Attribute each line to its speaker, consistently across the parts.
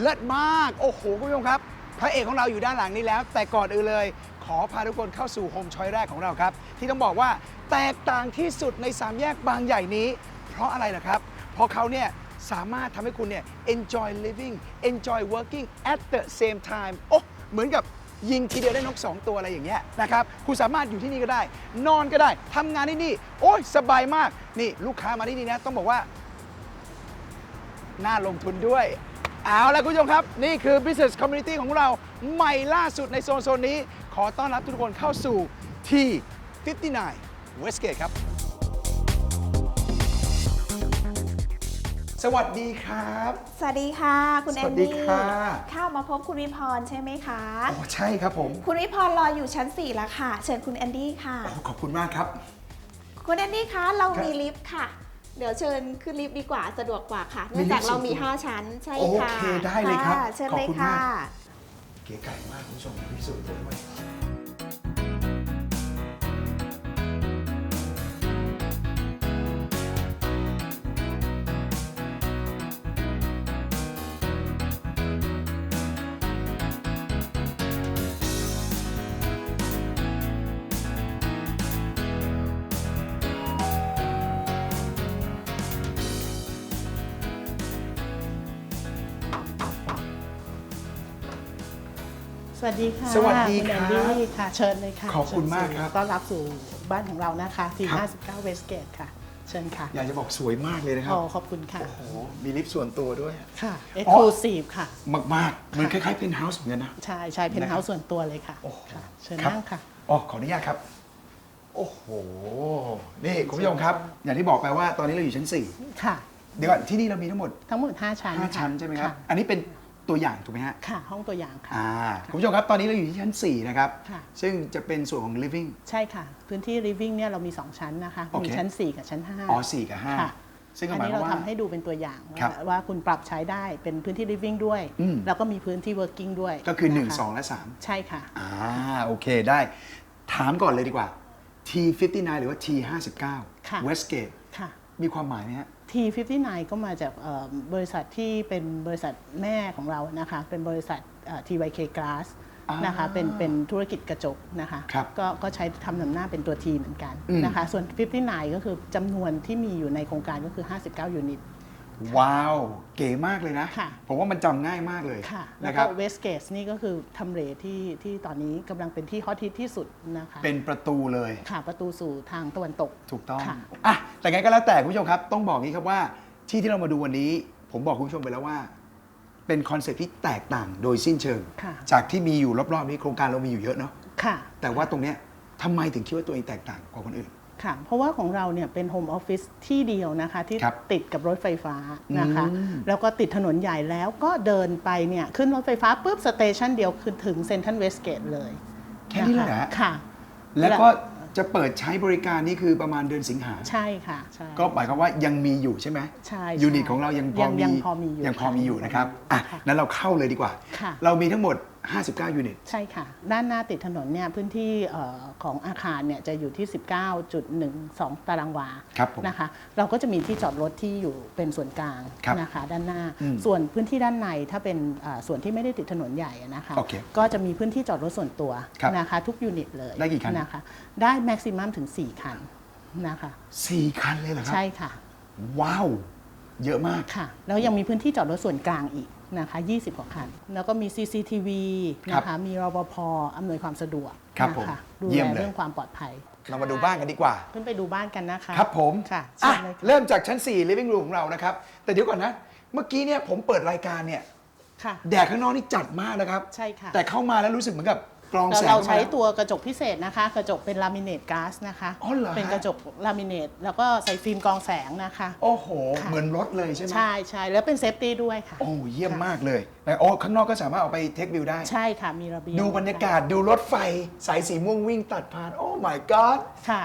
Speaker 1: เลิศมาก โอ้โห คุณผู้ชมครับ พระเอกของเราอยู่ด้านหลังนี้แล้ว แต่ก่อนอื่นเลย ขอพาทุกคนเข้าสู่โฮมชอยแรกของเราครับ ที่ต้องบอกว่าแตกต่างที่สุดในสามแยกบางใหญ่นี้ เพราะอะไรล่ะครับเพราะเขาเนี่ยสามารถทำให้คุณเนี่ย enjoy living enjoy working at the same time โอ้เหมือนกับยิงทีเดียวได้นก 2 ตัวอะไรอย่างเงี้ยนะครับ คุณสามารถอยู่ที่นี่ก็ได้ นอนก็ได้ทำงานที่นี่ โอ้ยสบายมาก นี่ลูกค้ามาที่นี่นะ ต้องบอกว่า น่าลงทุนด้วย เอาละคุณผู้ชมครับ นี่คือ Business Community ของเราใหม่ล่าสุดในโซนโซนนี้ ขอต้อนรับทุกคนเข้าสู่ที่ 59 Westgate ครับ สวัสดีครับ
Speaker 2: สวัสดีค่ะ คุณ
Speaker 1: ส
Speaker 2: แอ
Speaker 1: วัส
Speaker 2: น
Speaker 1: ดี
Speaker 2: ดี้
Speaker 1: ค่ะ
Speaker 2: เข้ามาพบคุณวิพรใช่ไหมคะ
Speaker 1: โอ้ใช่ครับผม
Speaker 2: คุณวิพรรออยู่ชั้น 4 แล้วค่ะ เชิญคุณแอนดี้ค่ะ
Speaker 1: โอ้ขอบคุณมากครับ
Speaker 2: คุณแอนดี้คะเรา
Speaker 1: ครับ
Speaker 2: มีลิฟต์ค่ะ เดี๋ยวเชิญขึ้นลิฟต์ดีกว่าสะดวกกว่าค่ะ
Speaker 1: มี
Speaker 2: เนื่องจาก
Speaker 1: ลิฟต์
Speaker 2: เรามี
Speaker 1: ส่วนตัว
Speaker 2: 5ชั้นใช่
Speaker 1: โอ
Speaker 2: ค่ะ
Speaker 1: เคได้เลยครับะ
Speaker 2: เชิญ
Speaker 1: ขอบ
Speaker 2: เลย
Speaker 1: คุณ
Speaker 2: ค่ะ
Speaker 1: มากเก๋ไก่มากคุณผู้ชมพิสูจน์ตัวด้วย
Speaker 3: สวัสดีค่ะ
Speaker 1: สวัสดี
Speaker 3: ณ
Speaker 1: ครับ
Speaker 3: แอนดี้ค่ะ เชิญเลยค่ะ
Speaker 1: ขอบคุณมาก
Speaker 3: เชิญ
Speaker 1: ครับ
Speaker 3: ต้อนรับสู่บ้านของเรานะคะ ที่
Speaker 1: ครับ
Speaker 3: 59 Westgate ค่ะ เชิญค่ะ
Speaker 1: อยากจะบอกสวยมากเลยนะครับ
Speaker 3: โอ้ขอบคุณค่ะ
Speaker 1: โอ้โห มีลิฟต์ส่วนตัวด้วย
Speaker 3: ค่ะ Exclusive ค่ะ
Speaker 1: มากๆเหมือนคล้ายๆเพนท์เฮาส์เหมือนกันนะ
Speaker 3: ใช่ใช่เพน
Speaker 1: นะ
Speaker 3: ท์
Speaker 1: ครั
Speaker 3: เฮา
Speaker 1: บ
Speaker 3: ส์ส่วนตัวเลยค่ะ
Speaker 1: โอ้โห
Speaker 3: ค่ะ เชิญ
Speaker 1: ครับ
Speaker 3: นั่งค่ะ
Speaker 1: อ๋อ ขออนุญาตครับ โอ้โห นี่คุณผู้ชมครับ อย่างที่บอกไปว่าตอนนี้เราอยู่ชั้น
Speaker 3: ค่ะ
Speaker 1: 4 เดี๋ยวก่อนที่นี่เรามีทั้งหมด
Speaker 3: ทั้งหมด 5 ชั้น
Speaker 1: 5ชั้นใช่ไหมครับะอันนี้เป็น ตัวอย่างถูกไหมฮะ
Speaker 3: ค่ะ ห้องตัวอย่างค่ะ
Speaker 1: อ่าคุณผู้ชมครับตอนนี้เราอยู่ที่ชั้น 4 นะครับ
Speaker 3: ค่ะ
Speaker 1: ซึ่งจะเป็นส่วนของ living
Speaker 3: ใช่ค่ะ พื้นที่ living เนี่ยเรามี 2 ชั้นนะคะ
Speaker 1: โอเค
Speaker 3: มีชั้น 4 กับชั้น 5
Speaker 1: อ๋อ4กับ
Speaker 3: ค่ะ
Speaker 1: 5ซึ่งก็
Speaker 3: อัน
Speaker 1: หมาย
Speaker 3: นี้
Speaker 1: ความ
Speaker 3: เรา
Speaker 1: ว่า
Speaker 3: ทำให้ดูเป็นตัวอย่าง
Speaker 1: ครับ
Speaker 3: ว่าว่าคุณปรับใช้ได้เป็นพื้นที่ living ด้วย
Speaker 1: อืม
Speaker 3: แล้วก็มีพื้นที่ working ด้วย
Speaker 1: ก็คือ
Speaker 3: นะะ
Speaker 1: 1 2 และ 3
Speaker 3: ใช่ค่ะ
Speaker 1: อ่าโอเคได้ ถามก่อนเลยดีกว่า T59 หรือว่า T59
Speaker 3: ค่ะ
Speaker 1: Westgate
Speaker 3: ค่ะ
Speaker 1: มีความหมายไหมฮะ
Speaker 3: T59 ก็มาจากเอ่อบริษัทที่เป็นบริษัทแม่ของเรานะคะ เป็นบริษัทเอ่อ TYK Glass
Speaker 1: อ่าน
Speaker 3: นะคะเป็นเป็นธุรกิจกระจกนะคะ
Speaker 1: ครับ
Speaker 3: ก็ก็ใช้ทำนำหน้าเป็นตัว T เหมือนกัน
Speaker 1: อืม
Speaker 3: นะคะส่วน 59 ก็คือจำนวนที่มีอยู่ในโครงการก็คือ 59 ยูนิต
Speaker 1: ว้าว เก๋มากเลยนะ
Speaker 3: ค่ะ
Speaker 1: ผมว่ามันจำง่ายมากเลย
Speaker 3: ค่ะแล้ว
Speaker 1: นะค
Speaker 3: ก็
Speaker 1: รับ
Speaker 3: Westgate นี่ก็คือทำเลที่ที่ตอนนี้กำลังเป็นที่ฮอตฮิตที่สุดนะคะ
Speaker 1: เป็นประตูเลย
Speaker 3: ค่ะประตูสู่ทางตะวันตก
Speaker 1: ถูกต้อง
Speaker 3: ค่ะ
Speaker 1: อะแต่ไงก็แล้วแต่คุณผู้ชมครับ ต้องบอกนี้ครับว่าที่ที่เรามาดูวันนี้ ผมบอกคุณผู้ชมไปแล้วว่า เป็นคอนเซ็ปต์ที่แตกต่างโดยสิ้นเชิง
Speaker 3: ค่ะ
Speaker 1: จากที่มีอยู่รอบๆนี้โครงการเรามีอยู่เยอะเนาะ
Speaker 3: ค่ะ
Speaker 1: แต่ว่าตรงเนี้ยทำไมถึงคิดว่าตัวเองแตกต่างกว่าคนอื่น
Speaker 3: ค่ะ เพราะว่าของเราเนี่ยเป็นโฮมออฟฟิศที่เดียวนะคะ ที่
Speaker 1: ครับ
Speaker 3: ติดกับรถไฟฟ้านะคะ
Speaker 1: อืม
Speaker 3: แล้วก็ติดถนนใหญ่แล้วก็เดินไปเนี่ย ขึ้นรถไฟฟ้าปุ๊บสเตชันเดียวคือถึงเซนทันเวสเกตเลย
Speaker 1: แค่นี้เลยเหรอฮะ
Speaker 3: ค่ะ
Speaker 1: แล้วก็จะเปิดใช้บริการนี่คือประมาณเดือนสิงหา
Speaker 3: ใช่ค่ะใช่
Speaker 1: ก็หมายความว่ายังมีอยู่ใช่ไหม
Speaker 3: ใช่
Speaker 1: ยูนิตของเรายังพอ
Speaker 3: ยัง
Speaker 1: มี
Speaker 3: ยังพอมีอยู่
Speaker 1: ยังพอมีอยู่
Speaker 3: ค่ะ
Speaker 1: นะครับอะ
Speaker 3: ค่ะ
Speaker 1: นั้นเราเข้าเลยดีกว่า
Speaker 3: ค่ะ
Speaker 1: เรามีทั้งหมด 59 ยูนิต
Speaker 3: ใช่ค่ะ ด้านหน้าติดถนนเนี่ยพื้นที่เอ่อของอาคารเนี่ยจะอยู่ที่ 19.12 ตารางวา
Speaker 1: ครับผม
Speaker 3: นะคะ เราก็จะมีที่จอดรถที่อยู่เป็นส่วนกลาง
Speaker 1: ครับ
Speaker 3: นะคะด้านหน้า
Speaker 1: อืม
Speaker 3: ส่วนพื้นที่ด้านในถ้าเป็นอ่าส่วนที่ไม่ได้ติดถนนใหญ่อะนะคะ
Speaker 1: โอเค
Speaker 3: ก็จะมีพื้นที่จอดรถส่วนตัว
Speaker 1: ครับ
Speaker 3: นะคะทุกยูนิตเลย
Speaker 1: ได้กี่คัน
Speaker 3: นะคะได้แม็กซิมัมถึง 4 คันนะคะ
Speaker 1: 4คันเลยเหรอครั
Speaker 3: ใช่ค่ะ
Speaker 1: ว้าว เยอะมาก
Speaker 3: ค่ะ แล้วยังมีพื้นที่จอดรถส่วนกลางอีก นะคะ20 กว่าคัน แล้วก็มี CCTV
Speaker 1: ครับ
Speaker 3: นะคะมีรปภอำนวยความสะดวก
Speaker 1: ครับ
Speaker 3: นะ
Speaker 1: ผม
Speaker 3: คะดู
Speaker 1: เยี่
Speaker 3: แล
Speaker 1: ยมเลย
Speaker 3: เรื่องความปลอดภัย
Speaker 1: เรามาดูบ้านกันดีกว่า
Speaker 3: ขึ้นไปดูบ้านกันนะคะ
Speaker 1: ครับผม
Speaker 3: ค่ะ
Speaker 1: อะ
Speaker 3: เชิญเลยค่ะ
Speaker 1: เริ่มจากชั้น 4 living room ของเรานะครับ แต่เดี๋ยวก่อนนะ เมื่อกี้เนี่ยผมเปิดรายการเนี่ย
Speaker 3: ค่ะ
Speaker 1: แดดข้างนอกนี่จัดมากนะครับ
Speaker 3: ใช่ค่ะ
Speaker 1: แต่เข้ามาแล้วรู้สึกเหมือนกับ กรอง
Speaker 3: เรา
Speaker 1: แสง
Speaker 3: เรา
Speaker 1: ข้ม
Speaker 3: ใช้
Speaker 1: แล้ว
Speaker 3: ตัวกระจกพิเศษนะคะ กระจกเป็นลามิเนตก๊าซนะคะ
Speaker 1: อ๋อเหรอฮะ
Speaker 3: เป็นกระจกลามิเนตแล้วก็ใส่ฟิล์มกรองแสงนะคะ
Speaker 1: โอ้โห
Speaker 3: ค่ะ
Speaker 1: เหมือนรถเลยใช่ไหม
Speaker 3: ใช่ใช่แล้วเป็นเซฟตี้ด้วยค่ะ
Speaker 1: โอ้เยี่ยมมากเลยแล้วโอ้ข้างนอกก็สามารถเอาไปเทควิวได้
Speaker 3: ใช่ค่ะมีระเบียง
Speaker 1: ดูบรรยากาศดูรถไฟสายสีม่วงวิ่งตัดผ่าน โอ้ my god
Speaker 3: ค่ะ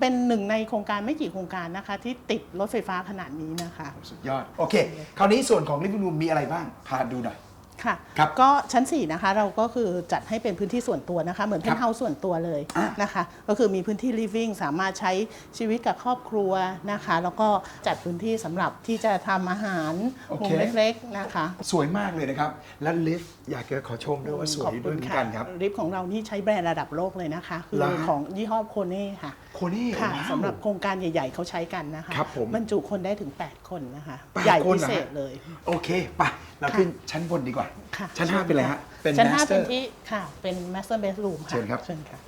Speaker 3: เป็นหนึ่งในโครงการไม่กี่โครงการนะคะ ที่ติดรถไฟฟ้าขนาดนี้นะคะ
Speaker 1: สุดยอด โอเค คราวนี้ส่วนของ living room มีอะไรบ้าง พาดูหน่อย
Speaker 3: ค่ะ
Speaker 1: ครับ
Speaker 3: ก็ชั้น 4 นะคะ เราก็คือจัดให้เป็นพื้นที่ส่วนตัวนะคะ เหมือนเพนท์เฮาส์ส่วนตัวเลย
Speaker 1: อะ
Speaker 3: นะคะ ก็คือมีพื้นที่ living สามารถใช้ชีวิตกับครอบครัวนะคะ แล้วก็จัดพื้นที่สำหรับที่จะทำอาหาร
Speaker 1: โอเค
Speaker 3: มุมเล็กๆนะคะ
Speaker 1: สวยมากเลยนะครับ และลิฟต์อยากจะขอชมด้วยว่าสวยด้วยเหมือนกันครับ
Speaker 3: ลิฟต์ของเรานี่ใช้แบรนด์ระดับโลกเลยนะคะ คือ
Speaker 1: เหรอฮะ
Speaker 3: ของยี่ห้อโคเน่ค่ะ
Speaker 1: โคนี่
Speaker 3: ค่ะ
Speaker 1: ว้าว
Speaker 3: สำหรับโครงการใหญ่ ๆ เขาใช้กันนะคะ
Speaker 1: ครับผม
Speaker 3: บรรจุคนได้ถึง 8 คนนะคะ
Speaker 1: แปด
Speaker 3: ใหญ่
Speaker 1: คน
Speaker 3: พิ
Speaker 1: เหรอฮะ
Speaker 3: เศษเลย
Speaker 1: โอเคไป เราขึ้นชั้นบนดีกว่า
Speaker 3: ค่ะ
Speaker 1: ชั้น5เป็นอะไรฮะเป็น
Speaker 3: ชั้น
Speaker 1: master
Speaker 3: 5เป็นที่ค่ะ เป็น master bedroom ค่ะ
Speaker 1: เชิญครับ
Speaker 3: เชิญค่ะ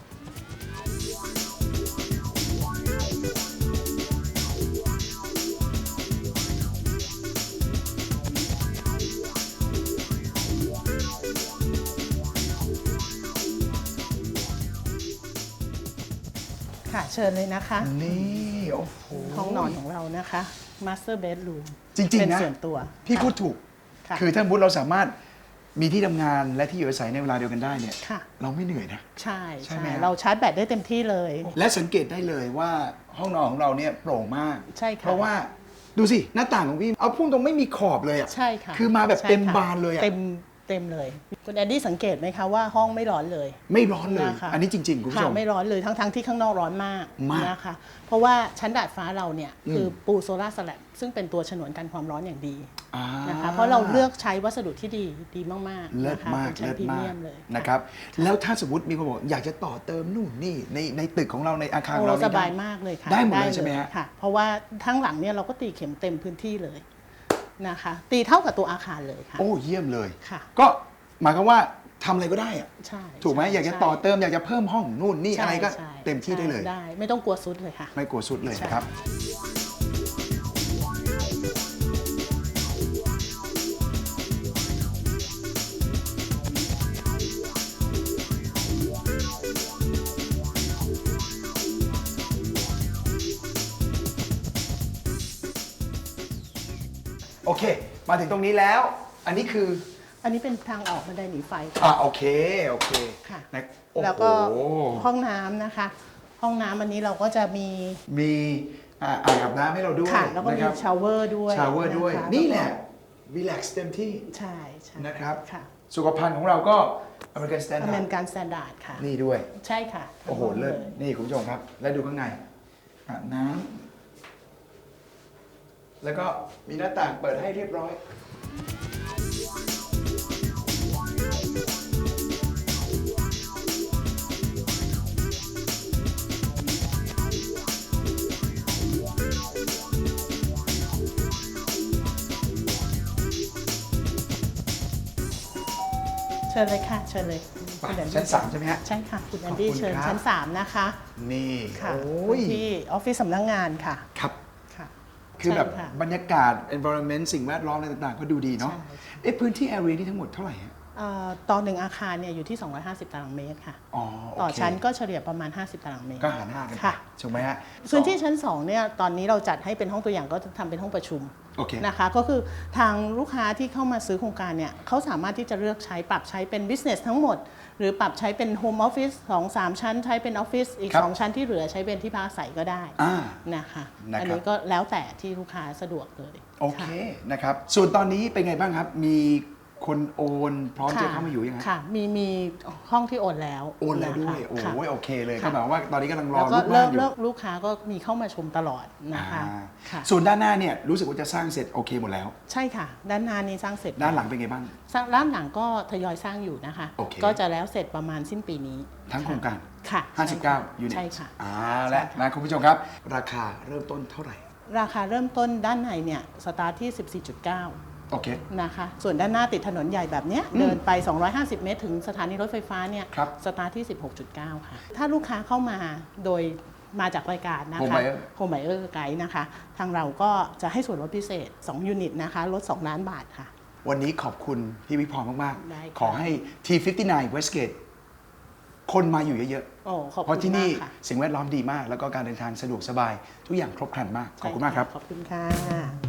Speaker 3: ค่ะ เชิญเลยนะคะ
Speaker 1: นี่โอ้โห
Speaker 3: ห้องนอนของเรานะคะ master bedroom
Speaker 1: จริงๆ
Speaker 3: เป็น
Speaker 1: นะ
Speaker 3: ส่วนตัว
Speaker 1: พี่
Speaker 3: ค่ะ
Speaker 1: พูดถูก
Speaker 3: ค่ะ
Speaker 1: คือถ้าสมมติเราสามารถมีที่ทำงานและที่อยู่อาศัยในเวลาเดียวกันได้เนี่ย
Speaker 3: ค่ะ
Speaker 1: เราไม่เหนื่อยนะ
Speaker 3: ใช่
Speaker 1: ใช่
Speaker 3: ใช่
Speaker 1: ไหมฮะ
Speaker 3: เราชาร์จแบตได้เต็มที่เลย
Speaker 1: และสังเกตได้เลยว่าห้องนอนของเราเนี่ยโปร่งมาก
Speaker 3: ใช่ค่ะ
Speaker 1: เพราะว่าดูสิหน้าต่างของพี่เอาพุ่งตรงไม่มีขอบเลยอะ
Speaker 3: ใช่ค่ะ
Speaker 1: คือมาแบบ
Speaker 3: ใช่
Speaker 1: เต็ม
Speaker 3: ค่ะ
Speaker 1: บานเลยอะ
Speaker 3: เต็มเต็มเลย คุณแอนดี้สังเกตไหมคะว่าห้องไม่ร้อนเลย
Speaker 1: ไม่ร้อนเลย
Speaker 3: นะคะ
Speaker 1: อันนี้จริงๆคุณผู้ช
Speaker 3: ค่ะ
Speaker 1: ม
Speaker 3: ไม่ร้อนเลยทั้งทั้งที่ข้างนอกร้อนมาก
Speaker 1: มาก
Speaker 3: นะคะเพราะว่าชั้นดาดฟ้าเราเนี่ย
Speaker 1: อืม
Speaker 3: คือปูโซลาร์สแลบซึ่งเป็นตัวฉนวนกันความร้อนอย่างดี
Speaker 1: อ่า
Speaker 3: นะคะเพราะเราเลือกใช้วัสดุที่ดีดีมากๆ
Speaker 1: เลิศ
Speaker 3: นะคะ
Speaker 1: มาก
Speaker 3: เป็นชั้น
Speaker 1: เลิศ
Speaker 3: พรี
Speaker 1: มา
Speaker 3: เมี
Speaker 1: ก
Speaker 3: ยมเลย
Speaker 1: นะครับแล้วถ้าสมมติมีคนบอกอยากจะต่อเติมนู่นนี่ในในตึกของเราในอาคารข
Speaker 3: โอ้
Speaker 1: องเรา
Speaker 3: ส
Speaker 1: นี่
Speaker 3: บาย
Speaker 1: ได้
Speaker 3: มากเลยค่ะ
Speaker 1: ได้หมดเลยใช่ไหมฮะ
Speaker 3: ค่ะ เพราะว่าทั้งหลังเนี่ยเราก็ตีเข็มเต็มพื้นที่เลยนะคะ ตีเท่ากับตัวอาคารเลยค่ะ
Speaker 1: โอ้เยี่ยมเลย
Speaker 3: ค่ะ
Speaker 1: ก็หมายความว่าทำอะไรก็ได้อะ
Speaker 3: ใช่
Speaker 1: ถูกไหม
Speaker 3: ใช่
Speaker 1: อยากจะ
Speaker 3: ใช่
Speaker 1: ต่อเติมอยากจะเพิ่มห้องนู่นนี่
Speaker 3: ใช่
Speaker 1: อะไรก็
Speaker 3: ใช่
Speaker 1: เต็มที่ได้เลย
Speaker 3: ได้ ไม่ต้องกลัวซุดเลยค่ะ
Speaker 1: ไม่กลัวสุดเลย
Speaker 3: ใช่
Speaker 1: นะครับ โอเค มาถึงตรงนี้แล้ว อันนี้คือ
Speaker 3: อันนี้เป็นทางออกบันไดหนีไฟค่ะ
Speaker 1: อ่าโอเค โอเค
Speaker 3: ค่ะ
Speaker 1: นะโอ้โห
Speaker 3: แล้วก็ห้องน้ำนะคะ ห้องน้ำอันนี้เราก็จะมี
Speaker 1: มีอ่าอ่างอาบน้ำให้เราด้วย
Speaker 3: ค่ะ แล้วก็
Speaker 1: นะ
Speaker 3: มี
Speaker 1: ครับ
Speaker 3: ชาวเวอร์ด้วย
Speaker 1: ชาวเวอร์ด้วย
Speaker 3: ค
Speaker 1: นี่แหละรีแลกซ์เต็มที่
Speaker 3: ใช่ใช่
Speaker 1: นะครับ
Speaker 3: ค่ะ
Speaker 1: สุขภัณฑ์ของเราก็อเมริกันสแตน
Speaker 3: อ
Speaker 1: ดา
Speaker 3: เม
Speaker 1: ร์
Speaker 3: ริกันสแตนดาร์ดค่ะ
Speaker 1: นี่ด้วย
Speaker 3: ใช่ค่ะ
Speaker 1: โอ้โห เลิศ นี่คุณผู้ชมครับ แล้วดูข้างในอาบน้ำ แล้วก็มีหน้าต่างเปิดให้เรียบร้อย
Speaker 3: เชิญเลยค่ะ เชิญเลย
Speaker 1: ไป
Speaker 3: คุณแอนดี้
Speaker 1: ชั้น3ใช่ไหมฮะ
Speaker 3: ใช่ค่ะ คุณแอนดี้
Speaker 1: ขอบคุณ
Speaker 3: เชิญ
Speaker 1: ครับ
Speaker 3: ชั้น 3 นะคะ
Speaker 1: นี่
Speaker 3: ค่ะ
Speaker 1: โอ้ย
Speaker 3: ที่ออฟฟิศสำนักงานค่ะ
Speaker 1: ครับ
Speaker 3: ค่ะ
Speaker 1: คือแบบ
Speaker 3: ใช่ะ
Speaker 1: บรรยากาศ environment สิ่งแวดล้อมอะไรต่างๆ ก็ดูดีเนาะ
Speaker 3: ใช่
Speaker 1: เอ๊ะพื้นที่ area นี่ทั้งหมดเท่าไหร่ฮะ
Speaker 3: เอ่อต่อหนึ่งอาคารเนี่ยอยู่ที่ 250 ตารางเมตรค่ะ
Speaker 1: อ๋อโเค
Speaker 3: ต่อชั้นก็เฉลี่ยประมาณ 50 ตารางเมตร
Speaker 1: ก็หารห้ากันไป
Speaker 3: ค่ะ
Speaker 1: ถูกไหมฮะ
Speaker 3: พื้นที่ชั้น2เนี่ยตอนนี้เราจัดให้เป็นห้องตัวอย่างก็จะทำเป็นห้องประชุม
Speaker 1: โอเค
Speaker 3: นะคะ ก็คือทางลูกค้าที่เข้ามาซื้อโครงการเนี่ยเขาสามารถที่จะเลือกใช้ปรับใช้เป็น business ทั้งหมด หรือปรับใช้เป็น home office สองสามชั้นใช้เป็นออฟฟิศอีก
Speaker 1: ครับ
Speaker 3: 2ชั้นที่เหลือใช้เป็นที่พักอาศัยก็ได้
Speaker 1: อ่า
Speaker 3: นะคะ
Speaker 1: นะครับ
Speaker 3: อันนี้ก็แล้วแต่ที่ลูกค้าสะดวกเลย
Speaker 1: โอเค
Speaker 3: ค่ะ
Speaker 1: นะครับ ส่วนตอนนี้เป็นไงบ้างครับ มี คนโอนพร้อม
Speaker 3: ค่ะ
Speaker 1: จะเข้ามาอยู่ยังไง
Speaker 3: ค่ะ มีมีห้องที่โอนแล้ว
Speaker 1: โอนแล้วด้วย
Speaker 3: นะคะ
Speaker 1: โอ้
Speaker 3: ค่ะ
Speaker 1: ยโอเคเลย
Speaker 3: ค่ะ
Speaker 1: ก็หมายความว่าตอนนี้กำลังรอ
Speaker 3: แล้วก็
Speaker 1: ลูก
Speaker 3: เลิ
Speaker 1: บ้าน
Speaker 3: ก
Speaker 1: อยู่
Speaker 3: เลิกลูกค้าก็มีเข้ามาชมตลอดนะคะ
Speaker 1: อ่า
Speaker 3: ค่ะ
Speaker 1: ส่วนด้านหน้าเนี่ยรู้สึกว่าจะสร้างเสร็จโอเคหมดแล้ว
Speaker 3: ใช่ค่ะ ด้านหน้านี้สร้างเสร็จ
Speaker 1: ด้านหลังเป็นไงบ้าง
Speaker 3: สร้างด้านหลังก็ทยอยสร้างอยู่นะคะ
Speaker 1: โอเค
Speaker 3: ก็จะแล้วเสร็จประมาณสิ้นปีนี้
Speaker 1: ทั้งโครงการ
Speaker 3: ค่ะ
Speaker 1: 59ยูนิต
Speaker 3: ใช่ค่ะ
Speaker 1: อ่าและนะคุณผู้ชมครับ ราคาเริ่มต้นเท่าไหร่
Speaker 3: ราคาเริ่มต้นด้านในเนี่ยสตาร์ทที่ 14.9
Speaker 1: โอเค
Speaker 3: นะคะ ส่วนด้านหน้าติดถนนใหญ่แบบเนี้ย
Speaker 1: อืม
Speaker 3: เดินไป 250 เมตร ถึงสถานีรถไฟฟ้าเนี่ย
Speaker 1: ครับ
Speaker 3: สตาร์ทที่ 16.9 ค่ะ ถ้าลูกค้าเข้ามาโดยมาจากรายการนะคะ
Speaker 1: Home Buyer
Speaker 3: โฮมไบเออร์ไกด์นะคะ ทางเราก็จะให้ส่วนลดพิเศษ 2 ยูนิตนะคะลด 2 ล้านบาทค่ะ
Speaker 1: วันนี้ขอบคุณพี่วิพรมาก
Speaker 3: ได้ค่ะ
Speaker 1: ๆ ขอให้ T59 Westgate คนมาอยู่เยอะ
Speaker 3: โอ้ขอบ
Speaker 1: ๆ
Speaker 3: คุณ
Speaker 1: เพราะที่นี่
Speaker 3: มากค่ะ
Speaker 1: สิ่งแวดล้อมดีมาก แล้วก็การเดินทางสะดวกสบาย ทุกอย่างครบครันมาก ขอบคุณมากครับ
Speaker 3: ขอบคุณค่ะ